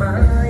มา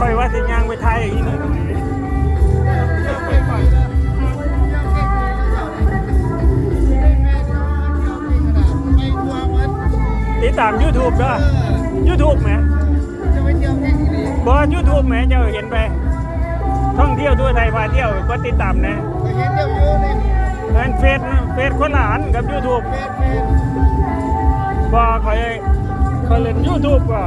คอยว่าสิย่างไปไทยอย่างนี้เลยติดตาม YouTube ด้วย YouTube ไหมบอ YouTube ไหมเจะเห็นไป ท่องเที่ยวทั่วไทยพาเที่ยวก็ติดตามนะเห็นยเลยแฟนเฟซเฟซคนหลานกับ YouTube บอคอยคอยเล่น YouTube อะ